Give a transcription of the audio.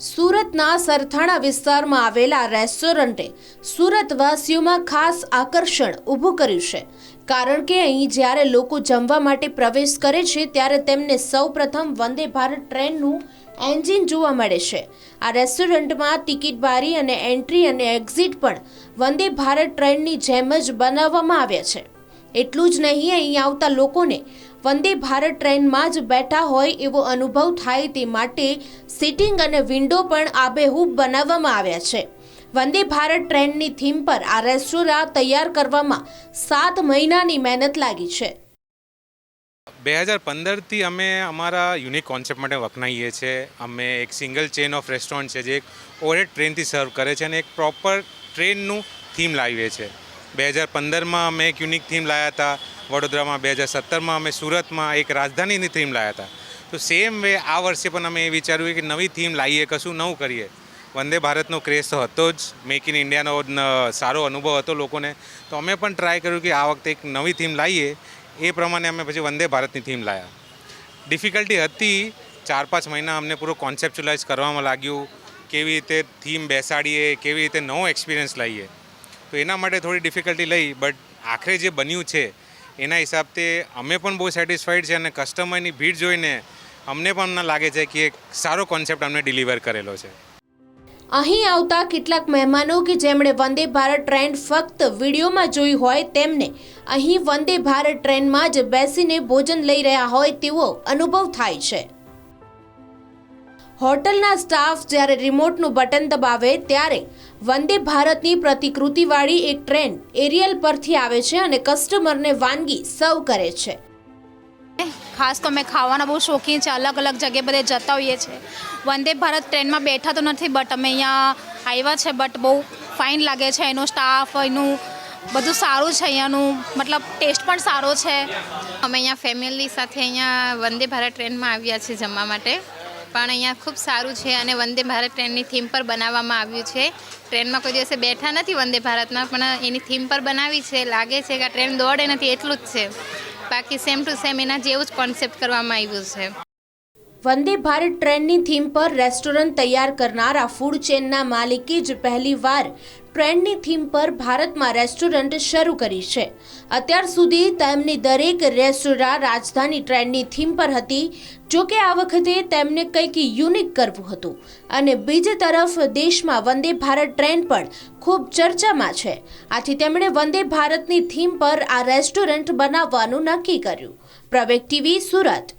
સુરતના સરથાણા વિસ્તારમાં આવેલા રેસ્ટોરન્ટે સુરતવાસીઓમાં ખાસ આકર્ષણ ઊભું કર્યું છે. કારણ કે અહીં જ્યારે લોકો જમવા માટે પ્રવેશ કરે છે, ત્યારે તેમને સૌપ્રથમ વંદે ભારત ટ્રેનનું એન્જિન જોવા મળે છે. આ રેસ્ટોરન્ટમાં ટિકિટ બારી અને એન્ટ્રી અને એક્ઝિટ પણ વંદે ભારત ટ્રેનની જેમ જ બનાવવામાં આવ્યા છે. એટલું જ નહીં, અહીં આવતા લોકોને વંદે ભારત ટ્રેનમાં જ બેઠા હોય એવો અનુભવ થાય તે માટે સિટિંગ અને વિન્ડો પણ આબેહૂબ બનાવવામાં આવ્યા છે. વંદે ભારત ટ્રેનની થીમ પર આ રેસ્ટોરાં તૈયાર કરવામાં સાત મહિનાની મહેનત લાગી છે. બે હજાર પંદરથી અમે અમારા યુનિક કોન્સેપ્ટ માટે વખણાઈએ છીએ અમે એક સિંગલ ચેન ઓફ રેસ્ટોરન્ટ છે જે એક ઓરેટ ટ્રેનથી સર્વ કરે છે અને એક પ્રોપર ટ્રેનનું થીમ લાવીએ છીએ બે હજાર પંદરમાં અમે એક યુનિક થીમ લાવ્યા હતા. વડોદરામાં બે હજાર સત્તરમાં અમે સુરતમાં એક રાજધાનીની થીમ લાવ્યા હતા. તો સેમ વે આ વર્ષે પણ અમે એ વિચાર્યું કે નવી થીમ લાવીએ કશું નવું કરીએ. વંદે ભારતનો ક્રેઝ તો હતો જ. મેક ઇન ઇન્ડિયાનો સારો અનુભવ હતો લોકોને. તો અમે પણ ટ્રાય કર્યું કે આ વખતે એક નવી થીમ લાવીએ એ પ્રમાણે અમે પછી વંદે ભારતની થીમ લાવ્યા ડિફિકલ્ટી હતી. ચાર પાંચ મહિના અમને પૂરો કોન્સેપ્ચ્યુલાઇઝ કરવામાં લાગ્યું. કેવી રીતે થીમ બેસાડીએ, કેવી રીતે નવો એક્સપિરિયન્સ લાવીએ તો એના માટે થોડી ડિફિકલ્ટી લઈ બટ આખરે જે બન્યું છે એના હિસાબથી અમે પણ બહુ સેટિસ્ફાઈડ છે અને કસ્ટમરની ભીડ જોઈને અમને પણ અમને લાગે છે કે એક સારો કોન્સેપ્ટ અમને ડિલિવર કરેલો છે. અહીં આવતા કેટલાક મહેમાનો કે જેમણે વંદે ભારત ટ્રેન ફક્ત વિડીયોમાં જોઈ હોય તેમને અહીં વંદે ભારત ટ્રેનમાં જ બેસીને ભોજન લઈ રહ્યા હોય તેવો અનુભવ થાય છે. હોટલના સ્ટાફ જ્યારે રિમોટનું બટન દબાવે ત્યારે વંદે ભારતની પ્રતિકૃતિવાળી એક ટ્રેન એરિયલ પરથી આવે છે અને કસ્ટમરને વાનગી સર્વ કરે છે. ખાસ તો અમે ખાવાના બહુ શોખીન છે અલગ અલગ જગ્યાએ બધે જતા હોઈએ છીએ વંદે ભારત ટ્રેનમાં બેઠા તો નથી બટ અમે અહીંયા આવ્યા છે બટ બહુ ફાઇન લાગે છે એનો સ્ટાફ એનું બધું સારું છે અહીંયાનું મતલબ ટેસ્ટ પણ સારો છે. અમે અહીંયા ફેમિલી સાથે અહીંયા વંદે ભારત ટ્રેનમાં આવ્યા છીએ જમવા માટે. પણ અહીંયા ખૂબ સારું છે અને વંદે ભારત ટ્રેનની થીમ પર બનાવવામાં આવ્યું છે. ટ્રેનમાં કોઈ દિવસે બેઠા નથી વંદે ભારતમાં પણ એની થીમ પર બનાવી છે. લાગે છે કે આ ટ્રેન દોડે નથી, એટલું જ છે. બાકી સેમ ટુ સેમ એના જેવું જ કોન્સેપ્ટ કરવામાં આવ્યું છે. વંદે ભારત ટ્રેનની થીમ પર રેસ્ટોરન્ટ તૈયાર કરનારા ફૂડ ચેનના માલિકે જ પહેલીવાર ટ્રેનની થીમ પર ભારતમાં રેસ્ટોરન્ટ શરૂ કરી છે. અત્યાર સુધી તેમની દરેક રેસ્ટોરાં રાજધાની ટ્રેન્ડની થીમ પર હતી. જો કે આ વખતે તેમને કંઈક યુનિક કરવું હતું. અને બીજી તરફ દેશમાં વંદે ભારત ટ્રેન પણ ખૂબ ચર્ચામાં છે. આથી તેમણે વંદે ભારતની થીમ પર આ રેસ્ટોરન્ટ બનાવવાનું નક્કી કર્યું. પ્રવેક ટીવી સુરત.